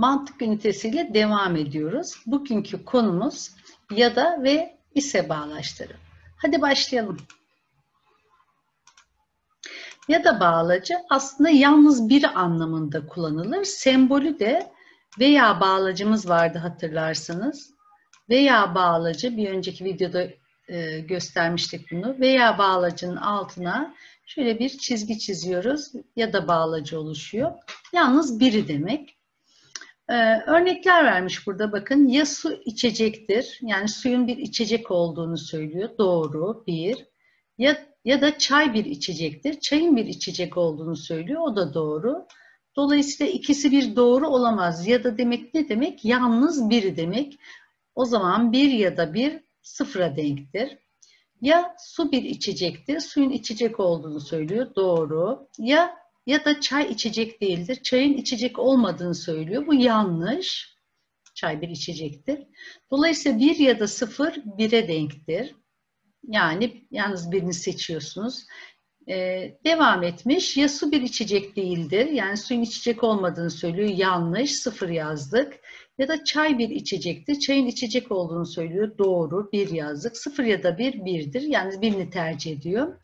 mantık ünitesiyle devam ediyoruz. Bugünkü konumuz ya da ve ise bağlaçları. Hadi başlayalım. Ya da bağlacı aslında yalnız bir anlamında kullanılır. Sembolü de veya bağlacımız vardı hatırlarsanız. Veya bağlacı bir önceki videoda e, göstermiştik bunu. Veya bağlacının altına şöyle bir çizgi çiziyoruz ya da bağlacı oluşuyor. Yalnız biri demek. Ee, örnekler vermiş burada bakın. Ya su içecektir. Yani suyun bir içecek olduğunu söylüyor. Doğru. Bir. Ya, ya da çay bir içecektir. Çayın bir içecek olduğunu söylüyor. O da doğru. Dolayısıyla ikisi bir doğru olamaz. Ya da demek ne demek? Yalnız biri demek. O zaman bir ya da bir sıfıra denktir. Ya su bir içecektir. Suyun içecek olduğunu söylüyor. Doğru. Ya ya da çay içecek değildir. Çayın içecek olmadığını söylüyor. Bu yanlış. Çay bir içecektir. Dolayısıyla bir ya da sıfır bire denktir. Yani yalnız birini seçiyorsunuz. Ee, devam etmiş. Ya su bir içecek değildir. Yani suyun içecek olmadığını söylüyor. Yanlış. Sıfır yazdık. Ya da çay bir içecektir. Çayın içecek olduğunu söylüyor. Doğru. Bir yazdık. Sıfır ya da bir birdir. Yani birini tercih ediyor.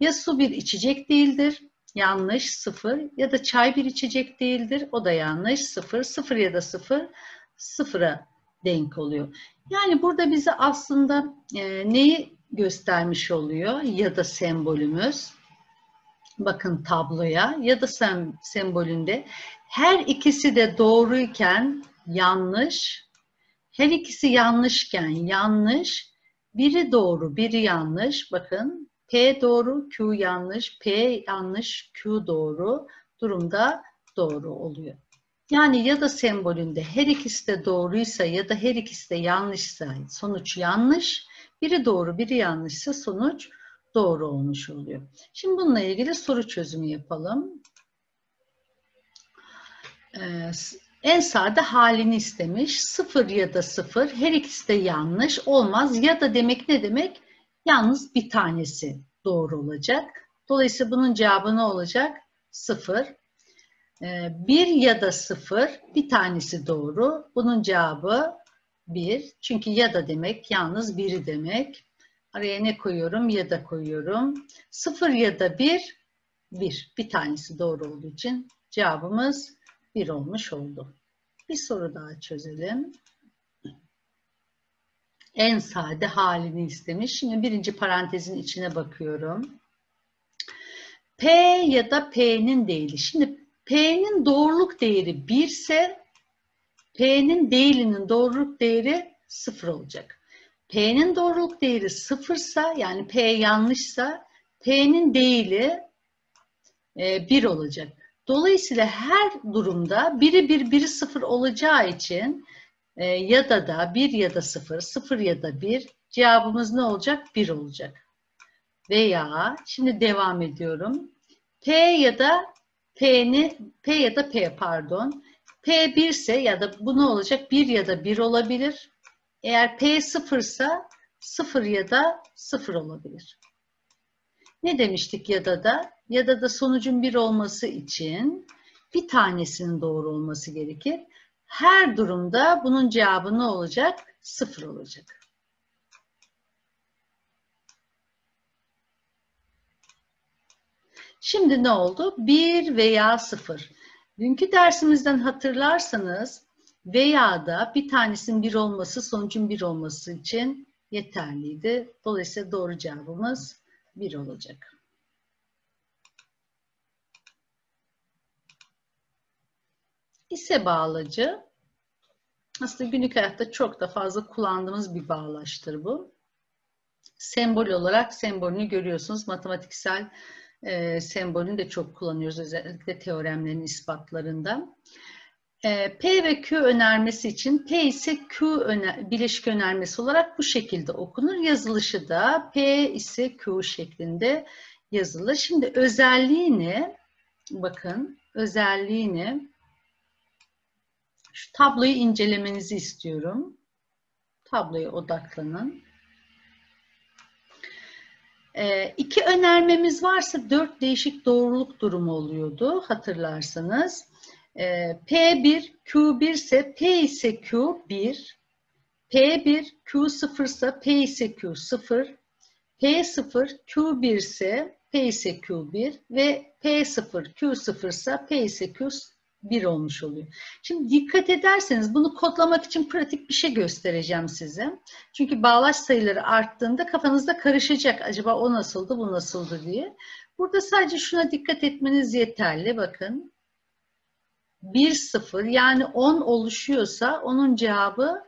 Ya su bir içecek değildir yanlış sıfır ya da çay bir içecek değildir. O da yanlış sıfır sıfır ya da sıfır sıfıra denk oluyor. Yani burada bize aslında e, neyi göstermiş oluyor ya da sembolümüz? Bakın tabloya ya da sem sembolünde her ikisi de doğruyken yanlış her ikisi yanlışken yanlış biri doğru biri yanlış. Bakın P doğru, Q yanlış, P yanlış, Q doğru durumda doğru oluyor. Yani ya da sembolünde her ikisi de doğruysa ya da her ikisi de yanlışsa sonuç yanlış, biri doğru biri yanlışsa sonuç doğru olmuş oluyor. Şimdi bununla ilgili soru çözümü yapalım. Ee, en sade halini istemiş. Sıfır ya da sıfır her ikisi de yanlış olmaz. Ya da demek ne demek? Yalnız bir tanesi doğru olacak. Dolayısıyla bunun cevabı ne olacak? Sıfır. Ee, bir ya da sıfır bir tanesi doğru. Bunun cevabı bir. Çünkü ya da demek yalnız biri demek. Araya ne koyuyorum? Ya da koyuyorum. Sıfır ya da bir, bir. Bir tanesi doğru olduğu için cevabımız bir olmuş oldu. Bir soru daha çözelim en sade halini istemiş. Şimdi birinci parantezin içine bakıyorum. P ya da P'nin değili. Şimdi P'nin doğruluk değeri 1 ise P'nin değilinin doğruluk değeri 0 olacak. P'nin doğruluk değeri 0 ise yani P yanlışsa P'nin değili 1 e, olacak. Dolayısıyla her durumda biri 1, biri 0 olacağı için e, ya da da 1 ya da 0, 0 ya da 1 cevabımız ne olacak? 1 olacak. Veya şimdi devam ediyorum. P ya da P'ni P ya da P pardon. P 1 ise ya da bu ne olacak? 1 ya da 1 olabilir. Eğer P 0 ise 0 ya da 0 olabilir. Ne demiştik ya da da? Ya da da sonucun 1 olması için bir tanesinin doğru olması gerekir. Her durumda bunun cevabı ne olacak? Sıfır olacak. Şimdi ne oldu? Bir veya sıfır. Dünkü dersimizden hatırlarsanız veya da bir tanesinin bir olması sonucun bir olması için yeterliydi. Dolayısıyla doğru cevabımız bir olacak. İse bağlacı aslında günlük hayatta çok da fazla kullandığımız bir bağlaçtır bu. Sembol olarak sembolünü görüyorsunuz. Matematiksel e, sembolünü de çok kullanıyoruz özellikle teoremlerin ispatlarında. E, P ve Q önermesi için P ise Q öner, bileşik önermesi olarak bu şekilde okunur. Yazılışı da P ise Q şeklinde yazılır. Şimdi özelliğini bakın özelliğini şu tabloyu incelemenizi istiyorum. Tabloya odaklanın. E, iki önermemiz varsa dört değişik doğruluk durumu oluyordu hatırlarsanız. Ee, P1 Q1 ise P ise Q1, P1 Q0 ise P ise Q0, P0 Q1 ise P ise Q1 ve P0 Q0 ise P ise Q1 olmuş oluyor. Şimdi dikkat ederseniz bunu kodlamak için pratik bir şey göstereceğim size. Çünkü bağlaç sayıları arttığında kafanızda karışacak. Acaba o nasıldı, bu nasıldı diye. Burada sadece şuna dikkat etmeniz yeterli. Bakın. 1, 0 yani 10 oluşuyorsa onun cevabı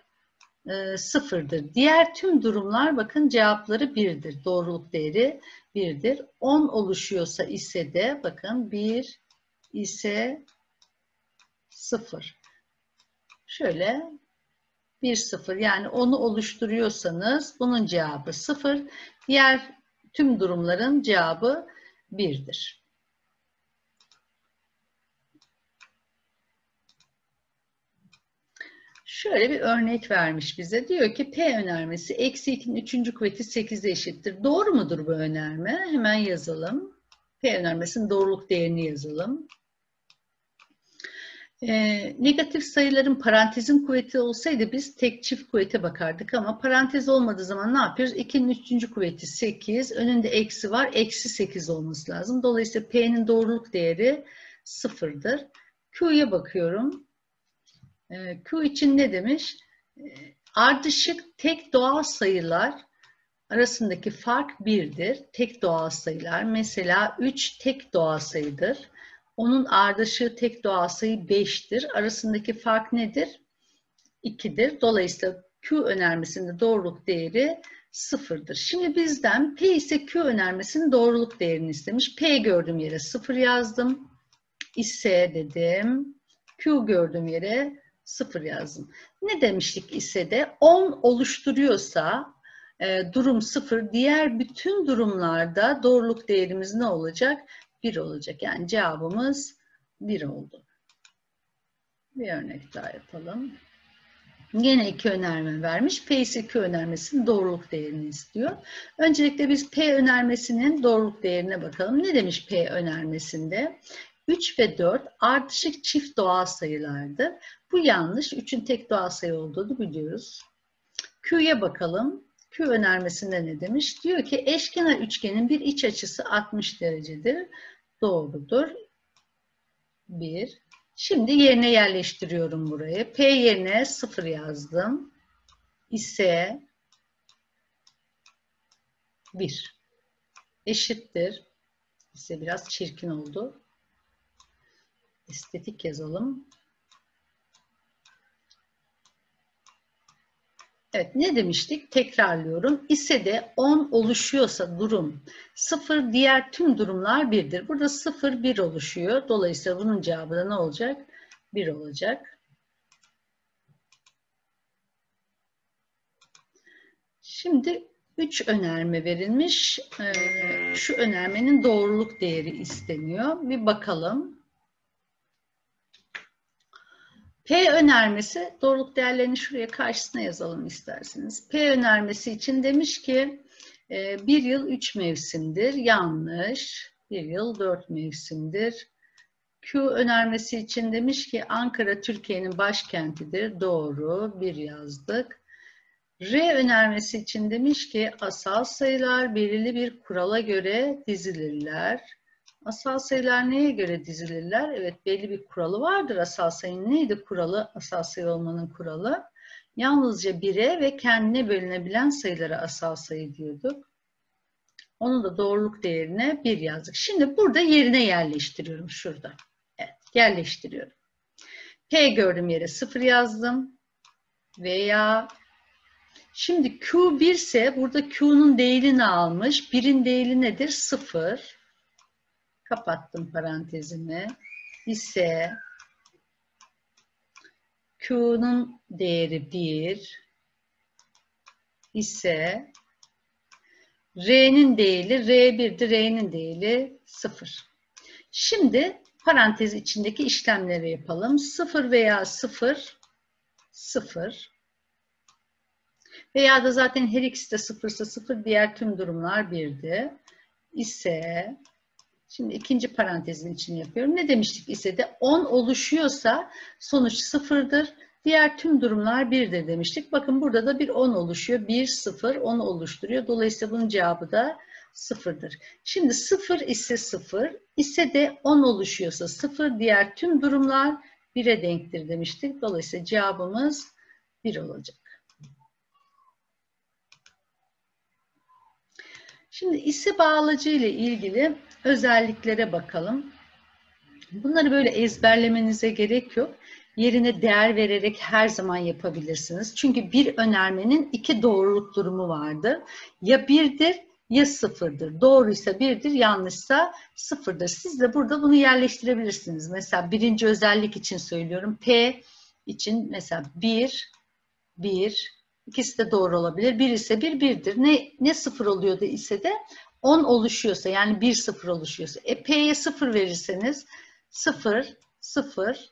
e, sıfırdır. Diğer tüm durumlar bakın cevapları birdir. Doğruluk değeri birdir. 10 oluşuyorsa ise de bakın 1 ise 0. Şöyle 1 0 yani 10'u oluşturuyorsanız bunun cevabı 0. Diğer tüm durumların cevabı 1'dir. Şöyle bir örnek vermiş bize. Diyor ki P önermesi eksi 2'nin 3. kuvveti 8'e eşittir. Doğru mudur bu önerme? Hemen yazalım. P önermesinin doğruluk değerini yazalım. Ee, negatif sayıların parantezin kuvveti olsaydı biz tek çift kuvvete bakardık ama parantez olmadığı zaman ne yapıyoruz? 2'nin 3. kuvveti 8, önünde eksi var, eksi 8 olması lazım. Dolayısıyla P'nin doğruluk değeri sıfırdır. Q'ya bakıyorum. Ee, Q için ne demiş? Ee, ardışık tek doğal sayılar arasındaki fark birdir. Tek doğal sayılar. Mesela 3 tek doğal sayıdır. Onun ardışığı tek doğal sayı 5'tir. Arasındaki fark nedir? 2'dir. Dolayısıyla Q önermesinde doğruluk değeri sıfırdır. Şimdi bizden P ise Q önermesinin doğruluk değerini istemiş. P gördüğüm yere sıfır yazdım. İse dedim. Q gördüğüm yere sıfır yazdım. Ne demiştik ise de 10 oluşturuyorsa e, durum sıfır. Diğer bütün durumlarda doğruluk değerimiz ne olacak? 1 olacak. Yani cevabımız 1 oldu. Bir örnek daha yapalım. Yine iki önerme vermiş. P ise Q önermesinin doğruluk değerini istiyor. Öncelikle biz P önermesinin doğruluk değerine bakalım. Ne demiş P önermesinde? 3 ve 4 ardışık çift doğal sayılardı. Bu yanlış. 3'ün tek doğal sayı olduğunu biliyoruz. Q'ya bakalım. Q önermesinde ne demiş? Diyor ki eşkenar üçgenin bir iç açısı 60 derecedir. Doğrudur. 1. Şimdi yerine yerleştiriyorum burayı. P yerine 0 yazdım. İse 1 eşittir. İse biraz çirkin oldu. Estetik yazalım. Evet ne demiştik? Tekrarlıyorum. İse de 10 oluşuyorsa durum 0 diğer tüm durumlar 1'dir. Burada 0 1 oluşuyor. Dolayısıyla bunun cevabı da ne olacak? 1 olacak. Şimdi 3 önerme verilmiş. Ee, şu önermenin doğruluk değeri isteniyor. Bir bakalım. P önermesi, doğruluk değerlerini şuraya karşısına yazalım isterseniz. P önermesi için demiş ki e, bir yıl üç mevsimdir. Yanlış. Bir yıl dört mevsimdir. Q önermesi için demiş ki Ankara Türkiye'nin başkentidir. Doğru. Bir yazdık. R önermesi için demiş ki asal sayılar belirli bir kurala göre dizilirler. Asal sayılar neye göre dizilirler? Evet belli bir kuralı vardır asal sayının. Neydi kuralı? Asal sayı olmanın kuralı. Yalnızca bire ve kendine bölünebilen sayılara asal sayı diyorduk. Onu da doğruluk değerine bir yazdık. Şimdi burada yerine yerleştiriyorum şurada. Evet yerleştiriyorum. P gördüğüm yere sıfır yazdım. Veya şimdi Q1 ise burada Q'nun değerini almış. Birin değeri nedir? Sıfır kapattım parantezimi ise Q'nun değeri 1 ise R'nin değeri R1'dir. R'nin değeri 0. Şimdi parantez içindeki işlemleri yapalım. 0 veya 0 0 veya da zaten her ikisi de 0 ise 0 diğer tüm durumlar 1'di. ise Şimdi ikinci parantezin içini yapıyorum. Ne demiştik ise de 10 oluşuyorsa sonuç sıfırdır. Diğer tüm durumlar birdir demiştik. Bakın burada da bir 10 oluşuyor. 1, 0, 10 oluşturuyor. Dolayısıyla bunun cevabı da sıfırdır. Şimdi 0 ise 0 ise de 10 oluşuyorsa 0 diğer tüm durumlar 1'e denktir demiştik. Dolayısıyla cevabımız 1 olacak. Şimdi ise bağlacı ile ilgili özelliklere bakalım. Bunları böyle ezberlemenize gerek yok. Yerine değer vererek her zaman yapabilirsiniz. Çünkü bir önermenin iki doğruluk durumu vardır. Ya birdir ya sıfırdır. Doğruysa birdir, yanlışsa sıfırdır. Siz de burada bunu yerleştirebilirsiniz. Mesela birinci özellik için söylüyorum. P için mesela bir, bir, ikisi de doğru olabilir. Bir ise bir, birdir. Ne, ne sıfır oluyordu ise de 10 oluşuyorsa yani 1 sıfır oluşuyorsa. E P'ye sıfır verirseniz sıfır, sıfır,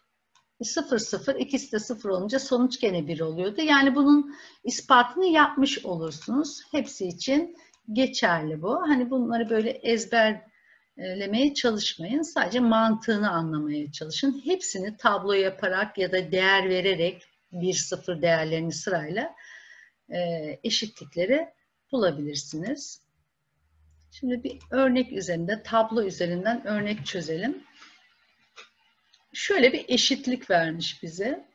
0 0 ikisi de 0 olunca sonuç gene 1 oluyordu. Yani bunun ispatını yapmış olursunuz. Hepsi için geçerli bu. Hani bunları böyle ezberlemeye çalışmayın. Sadece mantığını anlamaya çalışın. Hepsini tablo yaparak ya da değer vererek 1 0 değerlerini sırayla e, eşitlikleri bulabilirsiniz. Şimdi bir örnek üzerinde, tablo üzerinden örnek çözelim şöyle bir eşitlik vermiş bize.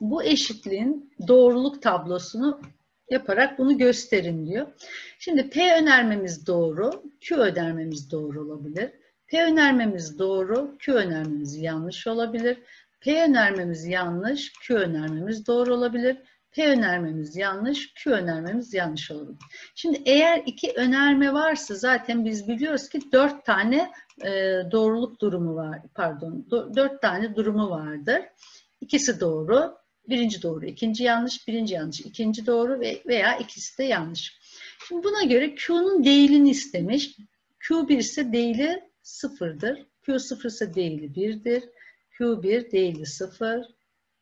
Bu eşitliğin doğruluk tablosunu yaparak bunu gösterin diyor. Şimdi P önermemiz doğru, Q önermemiz doğru olabilir. P önermemiz doğru, Q önermemiz yanlış olabilir. P önermemiz yanlış, Q önermemiz doğru olabilir. P önermemiz yanlış, Q önermemiz yanlış olabilir. Şimdi eğer iki önerme varsa zaten biz biliyoruz ki dört tane e, doğruluk durumu var, pardon, dört tane durumu vardır. İkisi doğru, birinci doğru, ikinci yanlış, birinci yanlış, ikinci doğru ve veya ikisi de yanlış. Şimdi buna göre Q'nun değilini istemiş. Q1 ise değili sıfırdır. Q0 ise değili 1'dir. Q1 değili 0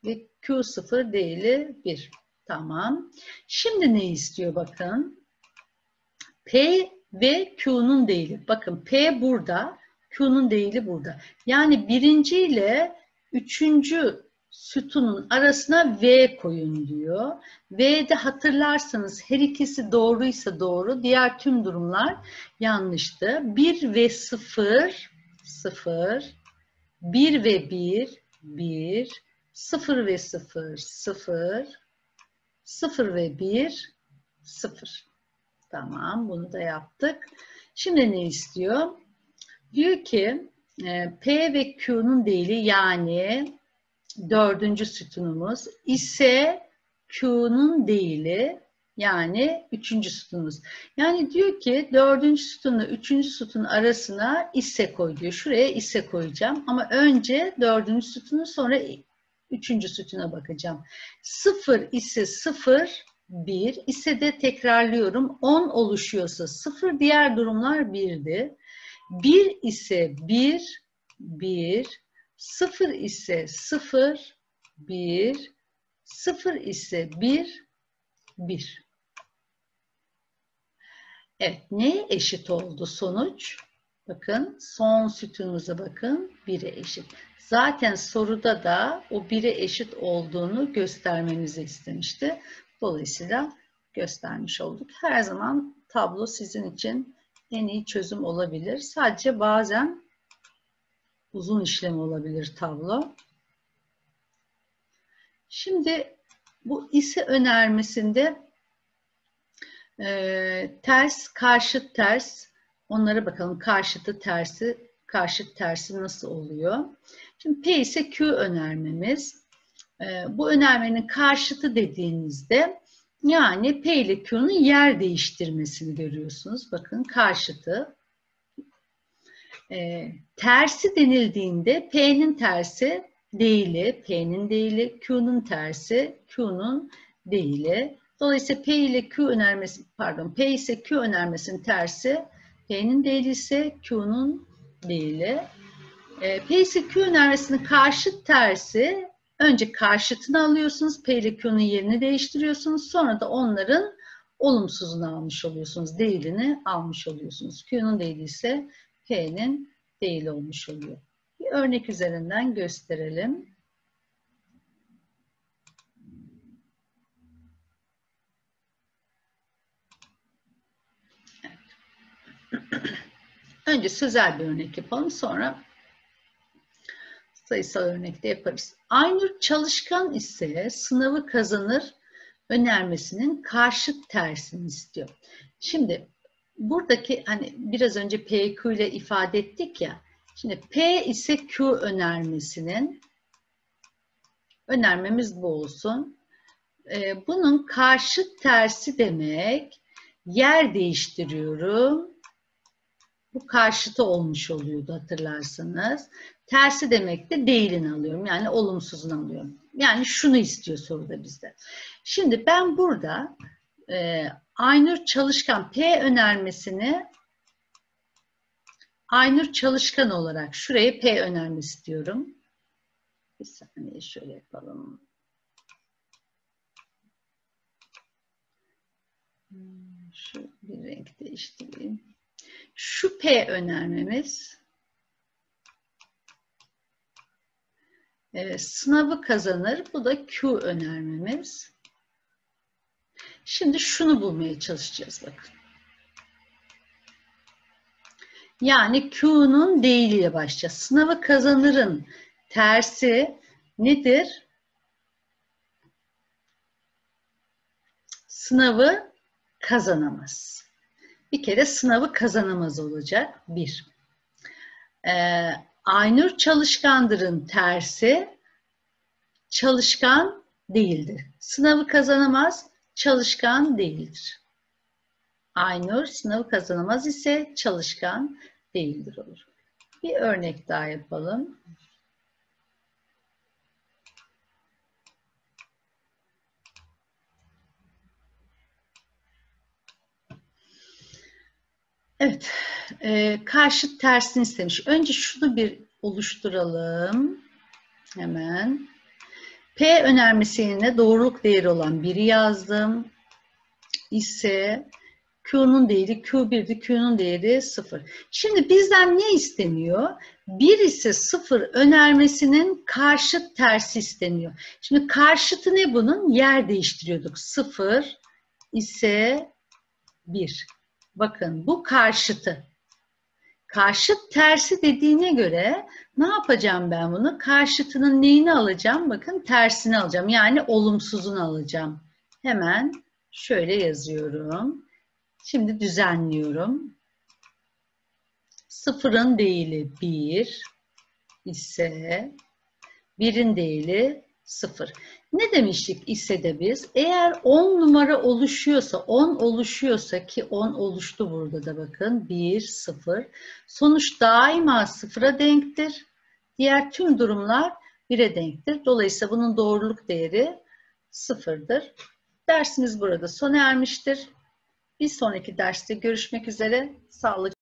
ve Q0 değili 1. Tamam. Şimdi ne istiyor bakın. P ve Q'nun değili. Bakın P burada, Q'nun değili burada. Yani birinci ile üçüncü sütunun arasına V koyun diyor. V'de hatırlarsanız her ikisi doğruysa doğru, diğer tüm durumlar yanlıştı. 1 ve 0, 0, 1 ve 1, 1, 0 ve 0, 0, 0 ve 1, 0. Tamam, bunu da yaptık. Şimdi ne istiyor? Diyor ki e, P ve Q'nun değili yani dördüncü sütunumuz ise Q'nun değili yani üçüncü sütunumuz. Yani diyor ki dördüncü sütunla üçüncü sütun arasına ise koy diyor. Şuraya ise koyacağım ama önce dördüncü sütunu sonra üçüncü sütuna bakacağım. Sıfır ise sıfır, bir ise de tekrarlıyorum 10 oluşuyorsa sıfır diğer durumlar birdi. Bir ise bir, bir, sıfır ise sıfır, bir, sıfır ise bir, bir. Evet, neye eşit oldu sonuç? Bakın son sütunumuza bakın, 1'e eşit. Zaten soruda da o 1'e eşit olduğunu göstermenizi istemişti. Dolayısıyla göstermiş olduk. Her zaman tablo sizin için en iyi çözüm olabilir. Sadece bazen uzun işlem olabilir tablo. Şimdi bu ise önermesinde e, ters, karşıt ters onlara bakalım. Karşıtı tersi, karşıt tersi nasıl oluyor? Şimdi P ise Q önermemiz. Ee, bu önermenin karşıtı dediğinizde yani P ile Q'nun yer değiştirmesini görüyorsunuz. Bakın karşıtı. E, tersi denildiğinde P'nin tersi değili, P'nin değili, Q'nun tersi, Q'nun değili. Dolayısıyla P ile Q önermesi, pardon P ise Q önermesinin tersi, P'nin değili ise Q'nun değili. E, P ise Q önermesinin karşıt tersi önce karşıtını alıyorsunuz. P ile Q'nun yerini değiştiriyorsunuz. Sonra da onların olumsuzunu almış oluyorsunuz. Değilini almış oluyorsunuz. Q'nun değili ise P'nin değil olmuş oluyor. Bir örnek üzerinden gösterelim. Önce sözel bir örnek yapalım. Sonra sayısal örnekte yaparız. Aynur çalışkan ise sınavı kazanır önermesinin karşıt tersini istiyor. Şimdi buradaki hani biraz önce PQ ile ifade ettik ya. Şimdi P ise Q önermesinin önermemiz bu olsun. Ee, bunun karşıt tersi demek yer değiştiriyorum. Bu karşıtı olmuş oluyordu hatırlarsanız. Tersi demek de değilini alıyorum. Yani olumsuzunu alıyorum. Yani şunu istiyor soruda bizde. Şimdi ben burada e, Aynur Çalışkan P önermesini Aynur Çalışkan olarak şuraya P önermesi diyorum. Bir saniye şöyle yapalım. Şu bir renk değiştireyim. P önermemiz e, sınavı kazanır. Bu da Q önermemiz. Şimdi şunu bulmaya çalışacağız bakın. Yani Q'nun değiliyle başlayacağız. Sınavı kazanırın tersi nedir? Sınavı kazanamaz. Bir kere sınavı kazanamaz olacak. Bir. Ee, Aynur çalışkandırın tersi çalışkan değildir. Sınavı kazanamaz, çalışkan değildir. Aynur sınavı kazanamaz ise çalışkan değildir olur. Bir örnek daha yapalım. Evet, e, karşıt tersini istemiş. Önce şunu bir oluşturalım. Hemen. P önermesi yerine doğruluk değeri olan biri yazdım. İse Q'nun değeri Q1'di, Q'nun değeri 0. Şimdi bizden ne isteniyor? 1 ise 0 önermesinin karşıt tersi isteniyor. Şimdi karşıtı ne bunun? Yer değiştiriyorduk. 0 ise 1. Bakın bu karşıtı. Karşıt tersi dediğine göre ne yapacağım ben bunu? Karşıtının neyini alacağım? Bakın tersini alacağım. Yani olumsuzunu alacağım. Hemen şöyle yazıyorum. Şimdi düzenliyorum. Sıfırın değili 1 ise birin değili 0. Ne demiştik ise de biz? Eğer 10 numara oluşuyorsa, 10 oluşuyorsa ki 10 oluştu burada da bakın. 1, 0. Sonuç daima 0'a denktir. Diğer tüm durumlar 1'e denktir. Dolayısıyla bunun doğruluk değeri 0'dır. Dersimiz burada sona ermiştir. Bir sonraki derste görüşmek üzere. Sağlık.